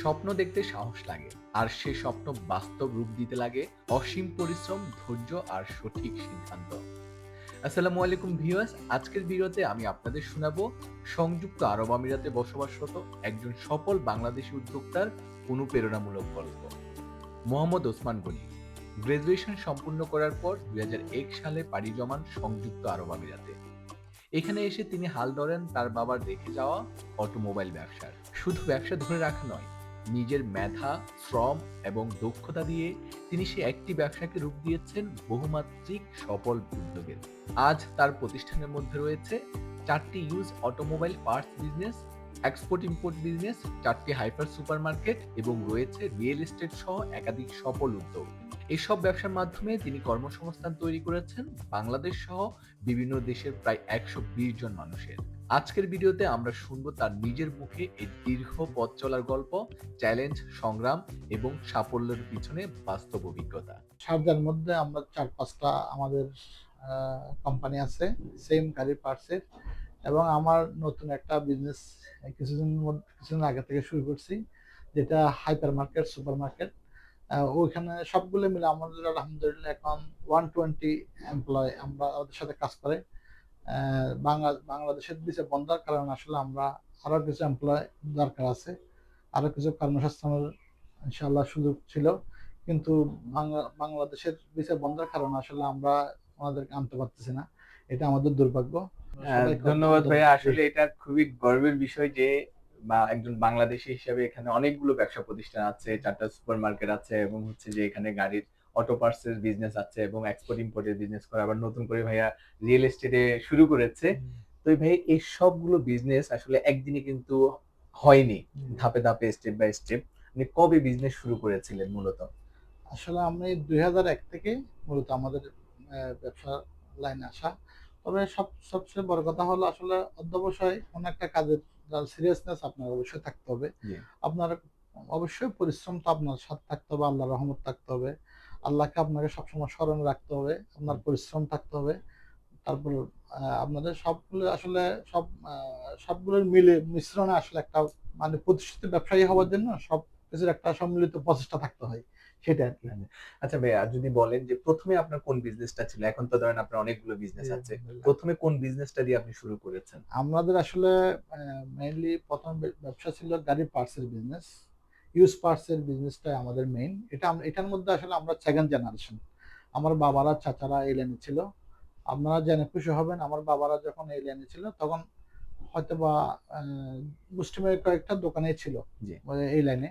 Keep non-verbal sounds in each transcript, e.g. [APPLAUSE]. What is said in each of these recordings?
স্বপ্ন দেখতে সাহস লাগে, আর সে স্বপ্ন বাস্তব রূপ দিতে লাগে, অসীম পরিশ্রম, ধৈর্য আর সঠিক সিদ্ধান্ত। আসসালামু আলাইকুম ভিউয়ার্স, আজকের ভিডিওতে আমি আপনাদের শোনাবো সংযুক্ত আরব আমিরাতে বসবাসরত একজন সফল বাংলাদেশি উদ্যোক্তার অনুপ্রেরণামূলক গল্প। মোহাম্মদ ওসমান গনি, গ্রাজুয়েশন সম্পূর্ণ করার পর দুই হাজার এক সালে পাড়ি জমান সংযুক্ত আরব আমিরাতে। এখানে এসে তিনি হাল ধরেন তার বাবার রেখে যাওয়া অটোমোবাইল ব্যবসার। শুধু ব্যবসা ধরে রাখা নয় নিজের মেধা, শ্রম এবং দক্ষতা দিয়ে তিনি সে একটি ব্যবসাকে রূপ দিয়েছেন বহুমাত্রিক সফল উদ্যোগের। আজ তার প্রতিষ্ঠানের মধ্যে রয়েছে চারটি used automobile parts business export import business চারটি হাইপার সুপারমার্কেট এবং রয়েছে রিয়েল এস্টেট সহ একাধিক সফল উদ্যোগ। এসব ব্যবসার মাধ্যমে তিনি কর্মসংস্থান তৈরি করেছেন। বাংলাদেশ সহ বিভিন্ন দেশের প্রায় একশো বিশ জন মানুষের। আজকের ভিডিওতে আমরা শুনব তার নিজের মুখে এই দীর্ঘ পথ চলার গল্প, চ্যালেঞ্জ, সংগ্রাম এবং সাফল্যের পিছনে বাস্তব অভিজ্ঞতা। শারজার মধ্যে আমরা চার পাঁচটা আমাদের কোম্পানি আছে সেম গাড়ি পার্টসের এবং আমার নতুন একটা বিজনেস কিছুদিন কিছুদিন আগে থেকে শুরু করছি, যেটা হাইপার মার্কেট সুপার মার্কেট ওইখানে সবগুলো মিলে আমাদের আলহামদুলিল্লাহ এখন ওয়ান টোয়েন্টি এমপ্লয় আমরা ওদের সাথে কাজ করে। বাংলা বাংলাদেশের দিকে বন্ধার কারণে আসলে আমরা আরও কিছু এমপ্লয় দরকার আছে আরও কিছু কর্মসংস্থানের ইনশাল্লাহ সুযোগ ছিল। কিন্তু বাংলা- বাংলাদেশের ভিসা বন্ধের কারণে আসলে আমরা ওনাদেরকে আনতে পারতেছি না। এটা আমাদের দুর্ভাগ্য। হ্যাঁ, ধন্যবাদ ভাইয়া। আসলে এটা খুবই গর্বের বিষয় যে বা একজন বাংলাদেশী হিসেবে এখানে অনেকগুলো ব্যবসা প্রতিষ্ঠান আছে চারটা সুপার মার্কেট আছে এবং হচ্ছে যে এখানে গাড়ির অটো পার্টস এর বিজনেস আছে এবং এক্সপোর্ট ইম্পোর্টের বিজনেস করে আবার নতুন করে ভাইয়া রিয়েল এস্টেটে শুরু করেছে। তো ভাই এই সবগুলো বিজনেস আসলে একদিনে কিন্তু হয়নি ধাপে ধাপে স্টেপ বাই স্টেপ আপনি কবে বিজনেস শুরু করেছিলেন মূলত? আসলে আমি দুই এক থেকে মূলত আমাদের ব্যবসা লাইনে আসা। তবে সব সবচেয়ে বড় কথা হলো আসলে অধ্যবসায় কোন একটা কাজের সিরিয়াসনেস আপনার অবশ্যই থাকতে হবে। আপনার অবশ্যই পরিশ্রম তো আপনার সাথে থাকতে হবে আল্লাহ রহমত থাকতে হবে। আল্লাহকে আপনাকে সবসময় স্মরণ রাখতে হবে আপনার পরিশ্রম থাকতে হবে। তারপর আপনাদের সবগুলো আসলে সব সবগুলোর মিলে মিশ্রণে আসলে একটা মানে প্রতিষ্ঠিত ব্যবসায়ী হওয়ার জন্য সব কিছুর একটা সম্মিলিত প্রচেষ্টা থাকতে হয়। সেটা আর কি আচ্ছা ভাইয়া যদি বলেন যে প্রথমে আপনার কোন বিজনেসটা ছিল? এখন তো ধরেন আপনার অনেকগুলো বিজনেস আছে। প্রথমে কোন বিজনেসটা দিয়ে আপনি শুরু করেছেন? আমাদের আসলে মেইনলি প্রথম ব্যবসা ছিল গাড়ির পার্টসের বিজনেস ইউজ পার্টসের বিজনেসটাই আমাদের মেইন এটা এটার মধ্যে আসলে আমরা সেকেন্ড জেনারেশন আমার বাবারা চাচারা এই লাইনে ছিল। আপনারা জেনে খুশি হবেন আমার বাবারা যখন এই লাইনে ছিল তখন হয়তো বা মুসলিমের কয়েকটা দোকানে ছিল। মানে এই লাইনে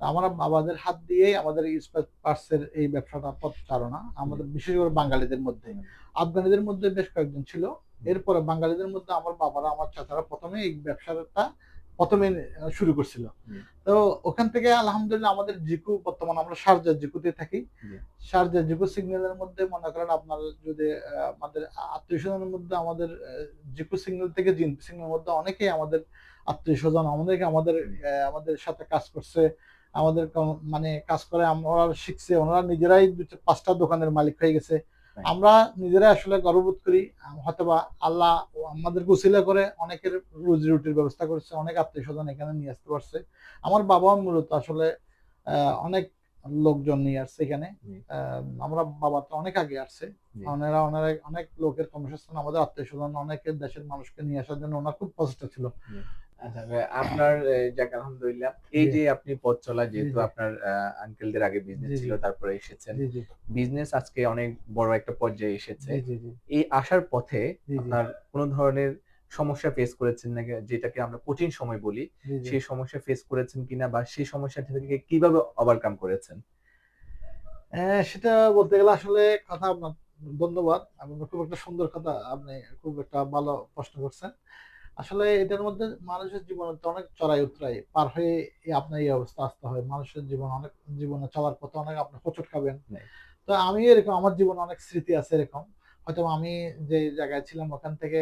আমরা বাবাদের হাত দিয়েই আমাদের ইউজ পার্টসের এই ব্যবসাটা পথ চালনা আমাদের বিশেষ করে বাঙালিদের মধ্যে। আফগানিদের মধ্যে বেশ কয়েকজন ছিল। এরপরে বাঙালিদের মধ্যে আমার বাবারা আমার চাচারা প্রথমে এই ব্যবসাটা প্রথমে শুরু করছিল। তো ওখান থেকে আলহামদুলিল্লাহ আমাদের জিকু বর্তমান আমরা শারজা জিকুতে থাকি। জি। শারজা জিকু সিগন্যালের মধ্যে মনে করেন আপনার যদি আমাদের আত্মীয় স্বজনের মধ্যে আমাদের জিকু সিগন্যাল থেকে জিনপি সিগন্যালের মধ্যে অনেকেই আমাদের আত্মীয় স্বজন আমাদেরকে আমাদের আমাদের সাথে কাজ করছে। আমাদের মানে কাজ করে আমরা শিখছে ওনারা নিজেরাই দুটো পাঁচটা দোকানের মালিক হয়ে গেছে। আমরা নিজেরাই আসলে গর্ববোধ করি হয়তোবা আল্লাহ আমাদেরকে উসিলা করে অনেকের রুজি রুটির ব্যবস্থা করেছে অনেক আত্মীয় স্বজন এখানে নিয়ে আসতে পারছে। আমার বাবাও মূলত আসলে আহ, অনেক লোকজন নিয়ে আসছে এখানে। আহ, আমরা বাবা তো অনেক আগে আসছে। ওনারা ওনারা অনেক লোকের কর্মসংস্থান আমাদের আত্মীয় স্বজন অনেকের দেশের মানুষকে নিয়ে আসার জন্য ওনার খুব প্রচেষ্টা ছিল। আচ্ছা আপনার যাক আলহামদুলিল্লাহ। এই যে আপনি পথ চলা যেহেতু। আপনার আঙ্কেলদের আগে বিজনেস। ছিল তারপরে এসেছেন। বিজনেস আজকে অনেক বড় একটা পর্যায়ে এসেছে। এই আসার পথে আপনার কোনো ধরনের সমস্যা ফেস করেছেন নাকি? যেটাকে আমরা কঠিন সময় বলি সেই সমস্যা ফেস করেছেন কিনা বা সেই সমস্যা থেকে কীভাবে ওভারকাম করেছেন? সেটা বলতে গেলে আসলে কথা আপনার ধন্যবাদ। আপনার খুব একটা সুন্দর কথা আপনি খুব একটা ভালো প্রশ্ন করছেন। আসলে এটার মধ্যে মানুষের জীবনে তো অনেক চড়াই উতরাই পার হয়ে আপনার এই অবস্থা আসতে হয়। মানুষের জীবন অনেক জীবনে চলার পথে অনেক আপনি হোঁচট খাবেন। তো আমি এরকম আমার জীবনে অনেক স্মৃতি আছে এরকম। হয়তো আমি যে জায়গায় ছিলাম ওখান থেকে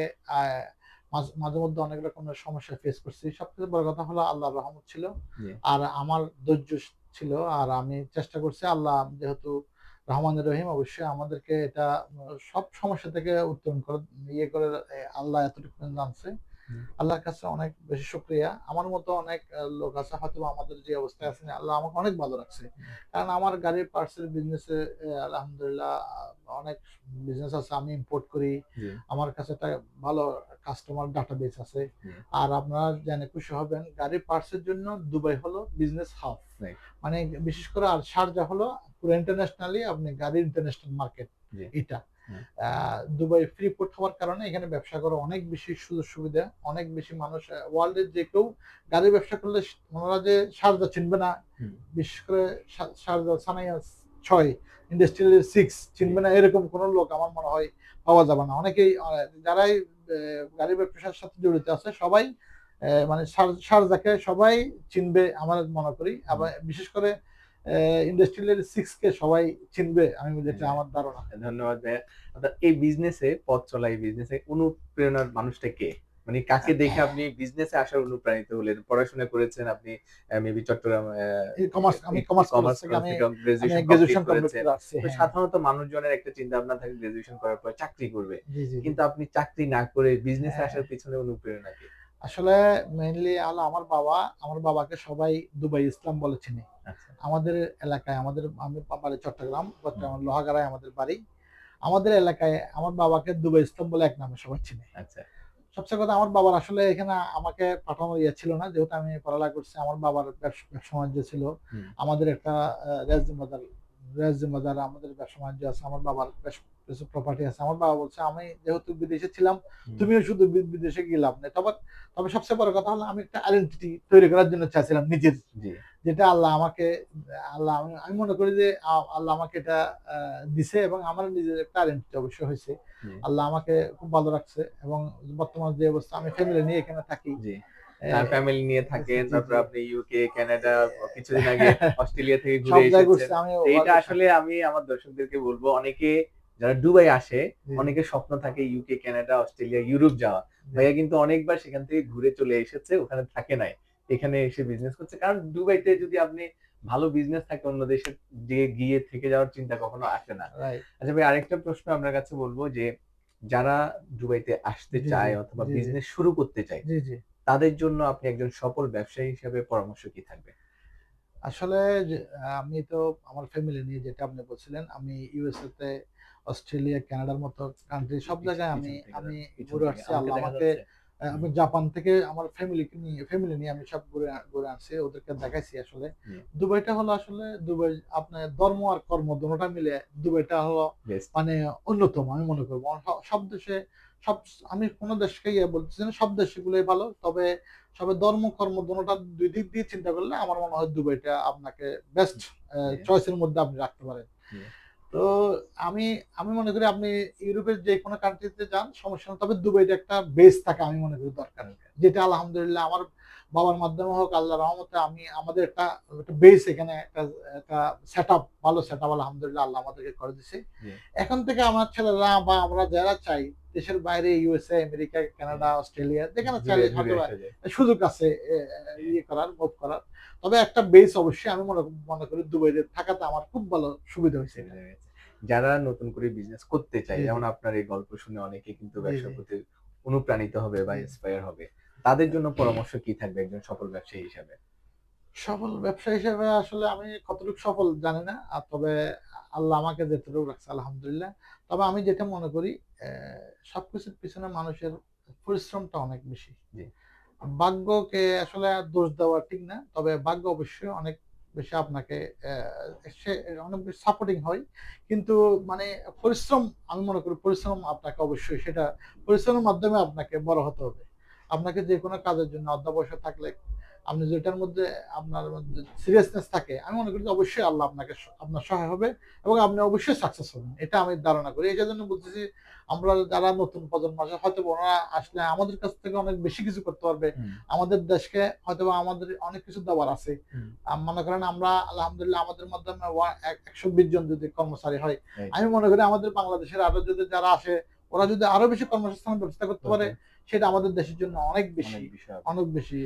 মাঝে মধ্যে অনেক রকমের সমস্যা ফেস করছি। সবথেকে বড় কথা হলো আল্লাহ রহমত ছিল। আর আমার ধৈর্য ছিল আর আমি চেষ্টা করছি আল্লাহ যেহেতু রহমান রহিম অবশ্যই আমাদেরকে এটা সব সমস্যা থেকে উত্তরণ করে ইয়ে করে আল্লাহ এতটুকু হুম। আল্লাহর কাছে অনেক বেশি শুক্রিয়া। আমার মতো অনেক লোক আছে হয়তো আমাদের যে অবস্থায় আছে আল্লাহ আমাকে অনেক ভালো রাখছে। কারণ আমার গাড়ির পার্টসের বিজনেসে আলহামদুলিল্লাহ অনেক বিজনেস আছে আমি ইম্পোর্ট করি। আমার কাছে একটা ভালো কাস্টমার ডাটাবেস আছে। আর আপনারা জেনে খুশি হবেন গাড়ির পার্টসের জন্য দুবাই হলো বিজনেস হাব মানে বিশেষ করে আর শারজা হলো পুরো ইন্টারন্যাশনালি আপনি গাড়ির ইন্টারন্যাশনাল মার্কেট। এটা। দুবাই ফ্রি পোর্ট হওয়ার কারণে এখানে ব্যবসা করা অনেক বেশি সুযোগ সুবিধা অনেক বেশি মানুষ ওয়ার্ল্ডের যে কেউ গাড়ির ব্যবসা করলে ওনারা যে শারজা চিনবে না বিশেষ করে সারদা সানাইয়া ছয় ইন্ডাস্ট্রিয়াল সিক্স চিনবে না এরকম কোনো লোক আমার মনে হয় পাওয়া যাবে না। অনেকেই যারাই গাড়ি ব্যবসার সাথে জড়িত আছে সবাই আহ, মানে শারজাকে সবাই চিনবে আমার মনে করি। আবার বিশেষ করে ইন্ডাস্ট্রিয়াল সিক্স কে সবাই চিনবে আমি যেটা আমার ধারণা। ধন্যবাদ ভাইয়া। এই বিজনেসে পথ চলা এই বিজনেসে অনুপ্রেরণার মানুষটা কে? মানে কাকে দেখে আপনি বিজনেসে আসার অনুপ্রাণিত হলেন? পড়াশোনা করেছেন আপনি মেবি চট্টগ্রাম কমার্স আমি কমার্স কমার্স থেকে আমি গ্রাজুয়েশন করেছেন। হ্যাঁ। সাধারণত মানুষজনের একটা চিন্তা ভাবনা থাকে গ্রাজুয়েশন করার পর চাকরি করবে। কিন্তু আপনি চাকরি না করে বিজনেসে হ্যাঁ। আসার পিছনে অনুপ্রেরণা কি? আসলে মেইনলি হলো আমার বাবা আমার বাবাকে সবাই দুবাই ইসলাম বলে চিনি। আচ্ছা। আমাদের এলাকায় আমাদের আমি বাড়ি চট্টগ্রাম চট্টগ্রাম লোহাগাড়ায় আমাদের বাড়ি। আমাদের এলাকায় আমার বাবাকে দুবাই ইসলাম বলে এক নামে সবাই চিনি। আচ্ছা। সবচেয়ে কথা আমার বাবার আসলে এখানে আমাকে পাঠানোর ইয়ে ছিল না যেহেতু আমি পড়ালেখা করছি আমার বাবার ব্যবসা বাণিজ্য ছিল। আমাদের একটা আমাদের ব্যবসা বাণিজ্য আছে আমার বাবার কিছু প্রপার্টি আছে। আমার বাবা বলছে আমি যেহেতু বিদেশে ছিলাম তুমিও শুধু বিদেশে গিয়ে লাভ নেই। তবে তবে সবচেয়ে বড় কথা হলো আমি একটা আইডেন্টিটি তৈরি করার জন্য চাইছিলাম নিজের। যেটা আল্লাহ আমাকে আল্লাহ আমি আমি মনে করি যে আল্লাহ আমাকে এটা দিছে এবং আমার নিজের একটা আইডেন্টিটি অবশ্যই হয়েছে। আল্লাহ আমাকে খুব ভালো রাখছে এবং বর্তমান যে অবস্থা আমি ফ্যামিলি নিয়ে এখানে থাকি। ফ্যামিলি নিয়ে থাকেন তারপর আপনি ইউকে কানাডা কিছুদিন আগে [LAUGHS] অস্ট্রেলিয়া থেকে ঘুরে এসেছেন। এটা আসলে আমি আমার দর্শকদেরকে বলব অনেকে যারা দুবাই আসে জি, অনেকের স্বপ্ন থাকে ইউকে কানাডা অস্ট্রেলিয়া ইউরোপ যাওয়া। ভাইয়া কিন্তু অনেকবার সেখান থেকে ঘুরে চলে এসেছে ওখানে থাকে নাই। এখানে এসে বিজনেস করছে। কারণ দুবাইতে যদি আপনি ভালো বিজনেস থাকে অন্য দেশে দিয়ে গিয়ে থেকে যাওয়ার চিন্তা কখনো আসে না। আচ্ছা ভাই আরেকটা প্রশ্ন আপনার কাছে বলব যে যারা দুবাইতে আসতে চায় অথবা। বিজনেস শুরু করতে চায় তাদের জন্য আপনি একজন সফল ব্যবসায়ী হিসেবে পরামর্শ কি থাকবে? আসলে আমি তো আমার ফ্যামিলি নিয়ে যেটা আপনি বলছিলেন আমি ইউএসএ তে অস্ট্রেলিয়া কানাডার মতো কান্ট্রি সব জায়গায় আমি আমি ঘুরে আসছি। আমাকে আল্লাহ আমাকে আমি জাপান থেকে আমার ফ্যামিলিকে নিয়ে ফ্যামিলি নিয়ে আমি সব ঘুরে ঘুরে আসছি ওদেরকে দেখাইছি আসলে। দুবাইটা হলো আসলে দুবাই আপনার ধর্ম আর কর্ম দুটোটা মিলে দুবাইটা হলো. মানে অন্যতম আমি মনে করব। সব দেশে সব আমি কোনো দেশকে ইয়ে বলতেছি না সব দেশগুলোই ভালো তবে সবে ধর্ম কর্ম দুটা দুই দিক দিয়ে চিন্তা করলে আমার মনে হয় দুবাইটা আপনাকে বেস্ট. চয়েসের মধ্যে আপনি রাখতে পারেন। তো আমি আমি মনে করি আপনি ইউরোপের যে কোনো কান্ট্রিতে যান সমস্যা তবে দুবাইটা একটা বেস থাকে আমি মনে করি দরকার। যেটা আলহামদুলিল্লাহ আমার বাবার মাধ্যমে হোক আল্লাহ রহমতে আমি আমাদের একটা একটা বেস এখানে একটা একটা সেট ভালো সেট আপ আলহামদুলিল্লাহ আল্লাহ আমাদেরকে করে দিছে এখন থেকে আমার ছেলেরা বা আমরা যারা চাই দেশের বাইরে ইউএসএ আমেরিকা কানাডা অস্ট্রেলিয়া যেখানে চাইলে। সুযোগ আছে ইয়ে করার মুভ করার তবে একটা বেস অবশ্যই আমি মনে মনে করি দুবাইতে থাকাতে আমার খুব ভালো সুবিধা হয়েছে হয়ে। যারা নতুন করে বিজনেস করতে চায়। যেমন আপনার এই গল্প শুনে অনেকে কিন্তু জি। প্রতি অনুপ্রাণিত হবে বা ইন্সপায়ার হবে তাদের জন্য পরামর্শ কি থাকবে একজন সফল ব্যবসায়ী হিসাবে? সফল ব্যবসা হিসেবে আসলে আমি কতটুকু সফল জানি না আর তবে আল্লাহ আমাকে যেটুকু রাখছে আলহামদুলিল্লাহ। তবে আমি যেটা মনে করি সবকিছুর পিছনে মানুষের পরিশ্রমটা অনেক বেশি। ভাগ্যকে আসলে দোষ দেওয়া ঠিক না তবে ভাগ্য অবশ্যই অনেক বেশি আপনাকে সে অনেক বেশি সাপোর্টিং হয়। কিন্তু মানে পরিশ্রম আমি মনে করি পরিশ্রম আপনাকে অবশ্যই সেটা পরিশ্রমের মাধ্যমে আপনাকে বড় হতে হবে। আপনাকে যে কোনো কাজের জন্য অধ্যাবসায় থাকলে আপনি যেটার মধ্যে আপনার মধ্যে সিরিয়াসনেস থাকে আমি মনে করি যে অবশ্যই আল্লাহ আপনাকে আপনার সহায় হবে এবং আপনি অবশ্যই সাকসেস হবেন। এটা আমি ধারণা করি। এই জন্য বলতেছি আমরা যারা নতুন প্রজন্ম আছে হয়তো ওনারা আসলে আমাদের কাছ থেকে অনেক বেশি কিছু করতে পারবে। আমাদের দেশকে হয়তো আমাদের অনেক কিছু দেওয়ার আছে। মনে করেন আমরা আলহামদুলিল্লাহ আমাদের মাধ্যমে এক- একশো বিশ জন যদি কর্মচারী হয় আমি মনে করি আমাদের বাংলাদেশের আরও যদি যারা আসে ওরা যদি আরও বেশি কর্মসংস্থান ব্যবস্থা করতে পারে সেটা আমাদের দেশের জন্য অনেক বেশি অনেক। অনেক বেশি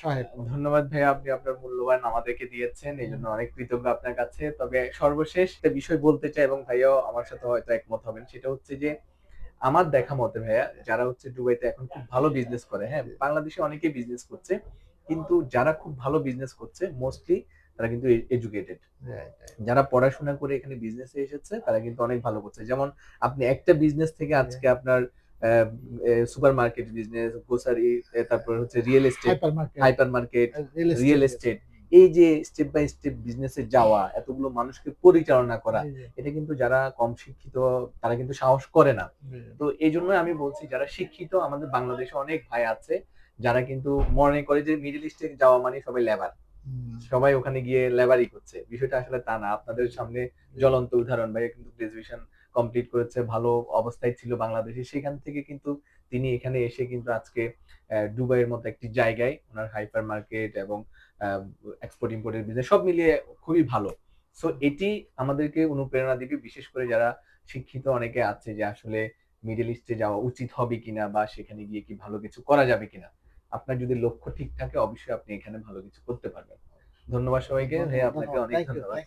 সহায়ক। ধন্যবাদ ভাইয়া আপনি আপনার মূল্যবান আমাদেরকে দিয়েছেন এই জন্য অনেক কৃতজ্ঞ আপনার কাছে। তবে সর্বশেষ একটা বিষয় বলতে চাই এবং ভাইয়াও আমার সাথে হয়তো একমত হবেন সেটা হচ্ছে যে আমার দেখা মতে ভাইয়া যারা হচ্ছে দুবাইতে এখন খুব ভালো বিজনেস করে হ্যাঁ বাংলাদেশে অনেকেই বিজনেস করছে কিন্তু যারা খুব ভালো বিজনেস করছে মোস্টলি তারা কিন্তু এডুকেটেড যারা পড়াশোনা করে এখানে বিজনেসে এসেছে তারা কিন্তু অনেক ভালো করছে। যেমন আপনি একটা বিজনেস থেকে আজকে আপনার সুপার মার্কেট বিজনেস গ্রোসারি তারপর হচ্ছে real estate hyper market real estate এই যে স্টেপ বাই স্টেপ বিজনেসে যাওয়া এতগুলো মানুষকে পরিচালনা করা এটা কিন্তু যারা কম শিক্ষিত তারা কিন্তু সাহস করে না। তো এই জন্য আমি বলছি যারা শিক্ষিত আমাদের বাংলাদেশে অনেক ভাই আছে যারা কিন্তু মনে করে যে মিডল ইস্টে যাওয়া মানে সবাই লেবার সবাই ওখানে গিয়ে লেবারই করছে। বিষয়টা আসলে তা না। আপনাদের সামনে জ্বলন্ত উদাহরণ ভাই কিন্তু গ্রাজুয়েশন কমপ্লিট করেছে ভালো অবস্থায় ছিল বাংলাদেশে সেখান থেকে কিন্তু তিনি এখানে এসে কিন্তু আজকে দুবাইয়ের মতো একটি জায়গায় ওনার হাইপার মার্কেট এবং এক্সপোর্ট ইম্পোর্টের বিজনেস সব মিলিয়ে খুবই ভালো সো এটি আমাদেরকে অনুপ্রেরণা দিবে বিশেষ করে যারা শিক্ষিত অনেকে আছে যে আসলে মিডল ইস্টে যাওয়া উচিত হবে কিনা বা সেখানে গিয়ে কি ভালো কিছু করা যাবে কিনা আপনার যদি লক্ষ্য ঠিক থাকে অবশ্যই আপনি এখানে ভালো কিছু করতে পারবেন ধন্যবাদ সবাইকে ভাই আপনাকে অনেক ধন্যবাদ